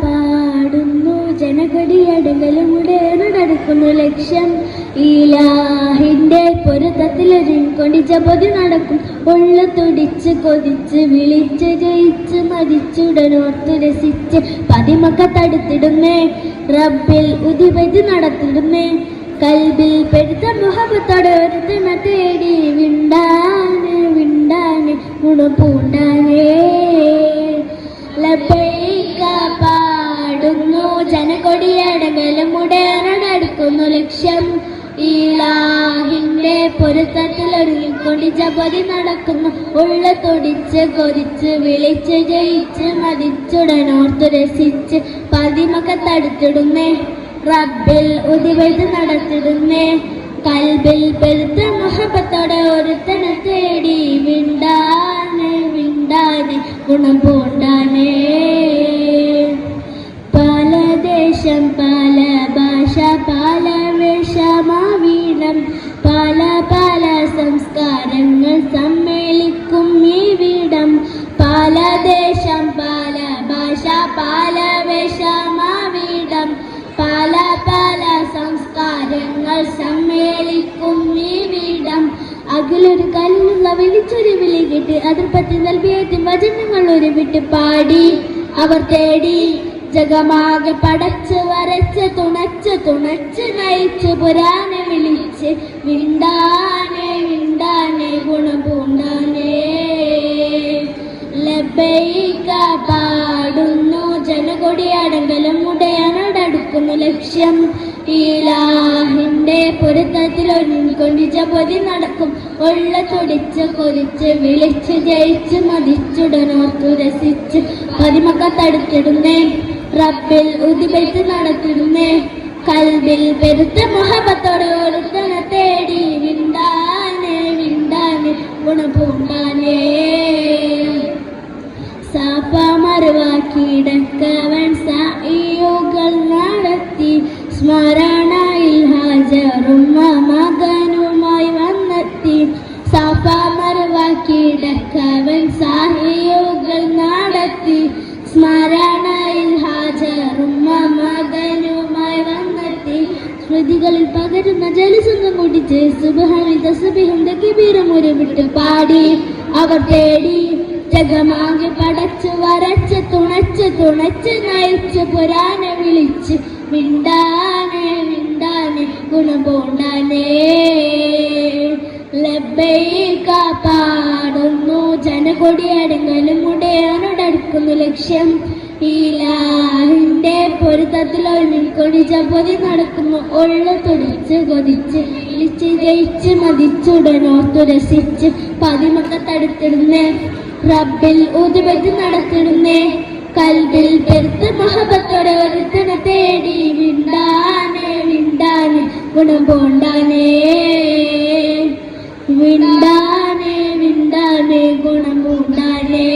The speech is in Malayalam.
പാടുന്നു ജനകടിയടകളുടെ നടക്കുന്നു ലക്ഷ്യം. ഈലാഹിന്റെ പൊരുത്തത്തിലൊരുക്കൊണ്ടിച്ച പൊതി നടക്കും. ഉള്ളു തുടിച്ച് കൊതിച്ച് വിളിച്ച് ജയിച്ച് മരിച്ചുടനോർത്തു രസിച്ച് പതിമക്ക തടുത്തിടുന്നേ റബ്ബിൽ ഉതിപതി നടത്തിടുന്നേ കൽബിൽ പെരുത്ത മുഹബത്തോടെ ഒരുത്തണ തേടി വിണ്ടാന് വിണ്ടാന് ഗുണപൂണ്ടാനേ ലബൈക ജനകൊടിയടങ്ങലും ഉടനടുക്കുന്നു ലക്ഷ്യം. ഈലാഹിന്റെ പൊരുത്തത്തിൽ ഒരുങ്ങിക്കൊണ്ട് ജപതി നടക്കുന്നു. ഉള്ള തൊടിച്ച് കൊതിച്ച് വിളിച്ച് ജയിച്ച് മതിച്ചുടനോർത്തു രസിച്ച് പതിമൊക്കെ തടുത്തിടുന്നേ. റബ്ബിൽ ഉതിവെഴുത്ത് നടത്തിടുന്നേ. കൽബിൽ പെരുത്ത മുഹബത്തോടെ ഒരുത്തനെ തേടി വിണ്ടാനെ വിണ്ടാനെ ഗുണം പൂണ്ടാനേ. പല വിഷമവിടം പല പല സംസ്കാരങ്ങൾ സമ്മേളിക്കും ഈ അകിലൊരു കല്ലുള്ള വിളിച്ചൊരു വിളി കിട്ടി പറ്റി നൽകിയേറ്റ് വചനങ്ങൾ ഒരു വിട്ട് പാടി. അവർ തേടി ജഗമാകെ പടച്ച് വരച്ച് തുണച്ച് തുണച്ച് നയിച്ച് പുരാനെ വിളിച്ച് വിണ്ടാനെ വിണ്ടാനെ ജനകൊടിയടങ്കലും ഉടയാനോടടുക്കുന്നു ലക്ഷ്യം. ഈലാഹിന്റെ പൊരുത്തത്തിൽ ഒരുങ്ങിക്കൊണ്ടിച്ച പൊതി നടക്കും. ഉള്ള തുടിച്ച് കൊതിച്ച് വിളിച്ച് ജയിച്ച് മതിച്ചുടനോർത്തു രസിച്ച് പതിമൊക്കെ തടുത്തിടുന്നേ. റബ്ബിൽ ഉദിപെട്ട് നടത്തിടുന്നേ. കൽബിൽ പെരുത്ത മുഹബത്തോടെ ഒരുത്തന തേടി വിണ്ടാനേ വിണ്ടാനേ ഗുണപൂണ്ടാനേ. സാപ്പ മറുവാക്കിടക്കവൻ സായിയോകൾ നടത്തി സ്മരണയിൽ ഹാജറും മകനുമായി വന്നെത്തി. സാപ്പ മറുവാക്കിടക്കവൻ സാഹിയോകൾ നടത്തി. സ്മരണയിൽ ഹാജറും മകനുമായി വന്നെത്തി. സ്മൃതികളിൽ പകരുന്ന ജലസുഖം കുടിച്ച് സുബഹാമി സുബിഹിന്ദ കിബീരം ഉരുവിട്ട് പാടി. അവർ തേടി ജഗമാകെ പടച്ച് വരച്ച് തുണച്ച് തുണച്ച് നയിച്ച് പുരാനെ വിളിച്ച് മിണ്ടാനെ മിണ്ടാനെ ഗുണപോണ്ടാനേ ലബൈക പാടുന്നു ജനകൊടിയടങ്ങലും മുടയാനോടടുക്കുന്നു ലക്ഷ്യം. ഈലാഹിന്റെ പൊരുത്തത്തിൽ ഒരുമിക്കൊടി ചപ്പൊതി നടക്കുന്നു. ഉള്ള തുടിച്ച് കൊതിച്ച് ഇളിച്ച് ജയിച്ച് മതിച്ചുടനോർത്തു രസിച്ച് പതിമൊക്കെ തടുത്തിടുന്നേ. റബ്ബിൽ ഊതുപറ്റി നടത്തിടുന്നേ. കൽവിൽ വെറുത്ത് മഹബത്തോടെ ഒരുത്തനെ തേടി വിണ്ടാനേ വിണ്ടാനെ ഗുണം പോണ്ടാനേ വിണ്ടാനേ വിണ്ടാനെ ഗുണം പൂണ്ടാനേ